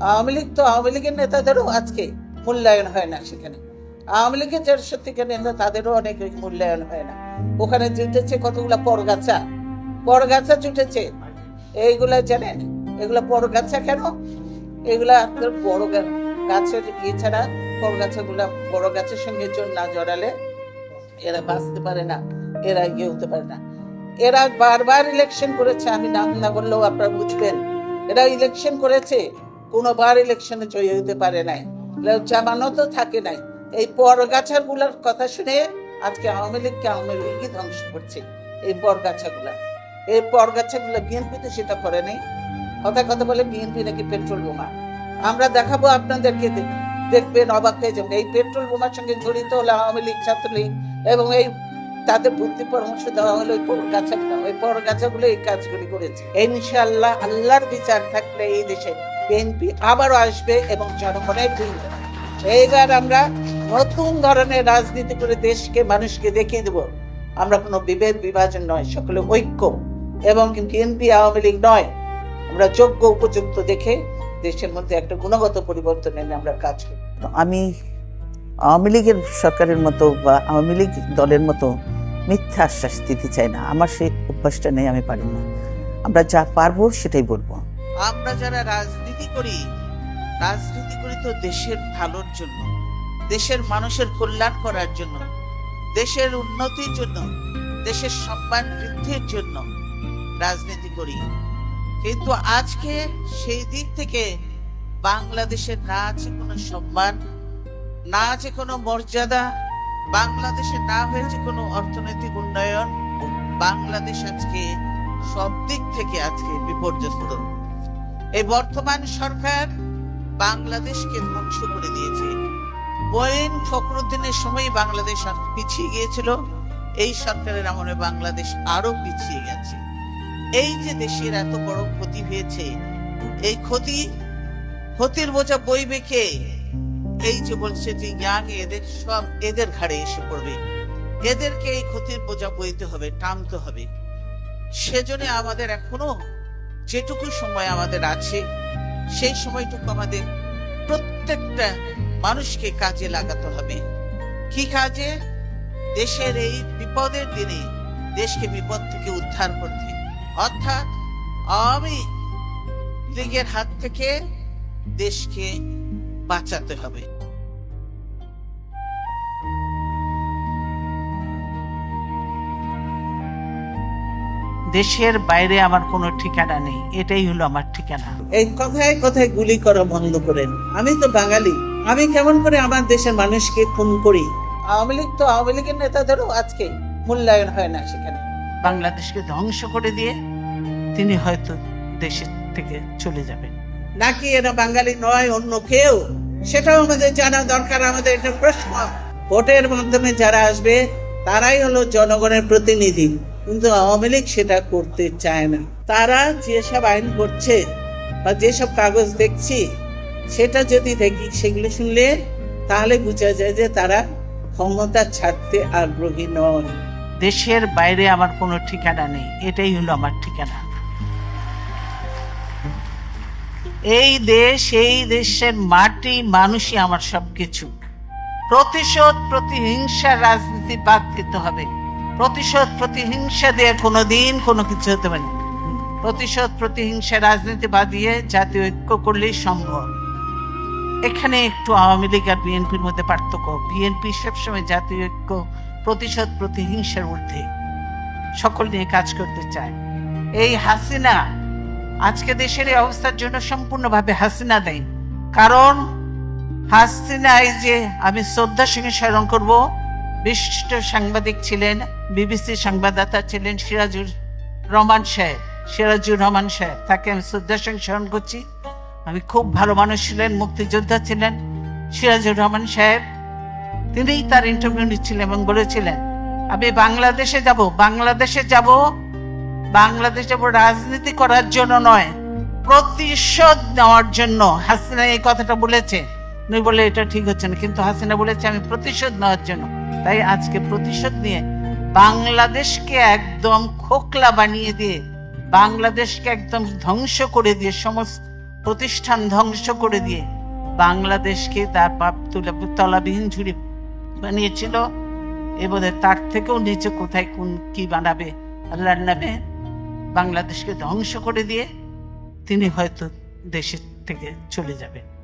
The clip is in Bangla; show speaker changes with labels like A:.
A: আওয়ামী লীগ তো আওয়ামী লীগের নেতাদেরও আজকে মূল্যায়ন হয় না সেখানে। আওয়ামী লীগের যারা সত্যিকার নেতা, তাদেরও অনেক মূল্যায়ন হয় না। ওখানে জুটেছে কতগুলা পরগাছা? পরগাছা জুটেছে। এইগুলা জানেন? এগুলা পরগাছা কেন? এগুলা আপনার বড় গাছের ইয়ে ছাড়া পরগাছাগুলা বড় গাছের সঙ্গে না জড়ালে এরা বাঁচতে পারে না, এরা ইয়ে হতে পারে না। এরা বারবার ইলেকশন করেছে। আমি নাম না বললেও আপনারা বুঝবেন। এরা ইলেকশন করেছে। কোনোবার ইলেকশনে জয়ী হতে পারে নাই। জামানতও থাকে নাই। এই বরগাছারগুলার কথা শুনে আজকে আওয়ামী লীগকে আওয়ামী লীগই ধ্বংস করছে, এই বরগাছাগুলা। এই বরগাছাগুলো বিএনপি তো সেটা করে নেই। কথা কথা বলে বিএনপি নাকি পেট্রোল বোমা। আমরা দেখাবো আপনাদেরকে দেখবেন অবাক হয়ে যাবেন, এই পেট্রোল বোমার সঙ্গে জড়িত হলো আওয়ামী লীগ ছাত্রলীগ এবং এই তাদের বুদ্ধি পরামর্শ দেওয়া হলো ওই পরগাছাগুলো ওই পরগাছাগুলো এই কাজগুলি করেছে। ইনশাআল্লাহ আল্লাহর বিচার থাকলে এই দেশে বিএনপি আবারও আসবে এবং জনগণের এইবার আমরা নতুন ধরনের রাজনীতি করে দেশকে, মানুষকে দেখিয়ে দেব। আমরা কোনো বিভেদ, বিভাজন নয়, সকলে ঐক্য এবং বিএনপি আওয়ামী লীগ নয়। আমরা যোগ্য, উপযুক্ত দেখে দেশের মধ্যে একটা গুণগত পরিবর্তন এনে আমরা কাজ করি।
B: আমি আওয়ামী লীগের সরকারের মতো বা আওয়ামী লীগ দলের মতো মিথ্যা আশ্বাস দিতে চাই না। আমার সেই অভ্যাসটা নেই, আমি পারি না। আমরা যা পারব সেটাই বলব।
A: আমরা যারা রাজনীতি করি রাজনীতি করি তো দেশের ভালোর জন্য, দেশের মানুষের কল্যাণ করার জন্য, দেশের উন্নতির জন্য, দেশের সম্মান বৃদ্ধির জন্য রাজনীতি করি। কিন্তু আজকে সেই দিক থেকে বাংলাদেশের না আছে কোনো সম্মান, না আছে কোনো মর্যাদা, বাংলাদেশে না হয়েছে কোনো অর্থনৈতিক উন্নয়ন, বাংলাদেশ আজকে সব দিক থেকে আজকে বিপর্যস্ত। এই বর্তমান সরকার বাংলাদেশকে ধ্বংস করে দিয়েছে। বয়েন ফখরুদ্দিনের সময় বাংলাদেশ পিছিয়ে গিয়েছিল। এই সরকারের আমলে বাংলাদেশ আরও পিছিয়ে গেছে। এই যে দেশের এত বড় ক্ষতি হয়েছে, এই ক্ষতি, ক্ষতির বোঝা বইবে কে? এই যে বলছে যে ইয়াং এদের সব এদের ঘাড়ে এসে পড়বে। এদেরকে এই ক্ষতির বোঝা বইতে হবে, টানতে হবে। সেজন্য আমাদের এখনও যেটুকু সময় আমাদের আছে, সেই সময়টুকু আমাদের প্রত্যেকটা মানুষকে কাজে লাগাতে হবে। কি কাজে? দেশের এই বিপদের দিনে দেশকে বিপদ থেকে উদ্ধার করতে। অর্থাৎ আওয়ামী লীগের হাত থেকে দেশকে বাঁচাতে হবে।
C: দেশের বাইরে আমার কোনো ঠিকানা নেই এটাই হলো আমার ঠিকানা।
A: এই কথায় কথায় গুলি করা বন্ধ করেন। আমি তো বাঙালি। আমি কেমন করে আমার দেশের মানুষকে খুন করি? আওয়ামী লীগ তো আওয়ামী লীগের নেতাদেরও আজকে মূল্যায়ন হয় না সেখানে।
C: বাংলাদেশকে ধ্বংস করে দিয়ে তিনি হয়তো দেশের থেকে চলে যাবেন।
A: নাকি এরা বাঙালি নয় অন্য কেউ? সেটাও আমাদের জানা দরকার আমাদের একটা প্রশ্ন। ভোটের মাধ্যমে যারা আসবে তারাই হলো জনগণের প্রতিনিধি। কিন্তু আওয়ামী লীগ সেটা করতে চায় না। তারা যেসব আইন করছে বা যেসব কাগজ দেখছি, সেটা যদি দেখি, সেগুলো শুনলে তাহলে বোঝা যায় যে তারা ক্ষমতা ছাড়তে আগ্রহী নয়।
C: দেশের বাইরে আমার কোনো ঠিকানা নেই, এটাই হলো আমার ঠিকানা। এই দেশ, এই দেশের মাটি, মানুষই আমার সবকিছু। প্রতিশোধ, প্রতিহিংসার রাজনীতি বাদ দিতে হবে। প্রতিশোধ, প্রতিহিংসা দিয়ে কোনোদিন কোনো কিছু হতে পারে। প্রতিশোধ, প্রতিহিংসা রাজনীতি বাদ দিয়ে জাতীয় ঐক্য করলেই সম্ভব। এখানে একটু আওয়ামী লীগ আর বিএনপির মধ্যে পার্থক্য। বিএনপি সবসময় জাতীয় ঐক্য, প্রতিশোধ, প্রতিহিংসার ঊর্ধ্বে। সকল নিয়ে কাজ করতে চায়। এই হাসিনা, আজকে দেশের এই অবস্থার জন্য সম্পূর্ণভাবে হাসিনা দেয়। কারণ হাসিনা এই যে আমি শ্রদ্ধার সঙ্গে স্মরণ করব বিশিষ্ট সাংবাদিক ছিলেন, বিবিসি সংবাদদাতা ছিলেন সিরাজুর রহমান সাহেব। সিরাজুর রহমান সাহেব, তাকে আমি শ্রদ্ধার সঙ্গে স্মরণ করছি। আমি খুব ভালো মানুষ ছিলেন, মুক্তিযোদ্ধা ছিলেন। সিরাজুর রহমান সাহেব, তিনিই তার ইন্টারভিউ নিচ্ছিলেন এবং বলেছিলেন, আমি বাংলাদেশে যাব বাংলাদেশে যাব। বাংলাদেশ যাব রাজনীতি করার জন্য নয়, প্রতিশোধ নেওয়ার জন্য। হাসিনা এই কথাটা বলেছে। উনি বলে এটা ঠিক হচ্ছে না। কিন্তু হাসিনা বলেছে, আমি প্রতিশোধ নেওয়ার জন্য। তাই আজকে প্রতিশোধ নিয়ে বাংলাদেশকে একদম খোকলা বানিয়ে দিয়ে, বাংলাদেশকে একদম ধ্বংস করে দিয়ে, সমস্ত প্রতিষ্ঠান ধ্বংস করে দিয়ে, বাংলাদেশকে তার পাপ তুলে, তলাবিহীন ঝুড়ি বানিয়েছিল। এবারে তার থেকেও নিচে কোথায় কোন কি বানাবে, আল্লাহর নামে বাংলাদেশকে ধ্বংস করে দিয়ে, তিনি হয়তো দেশের থেকে চলে যাবেন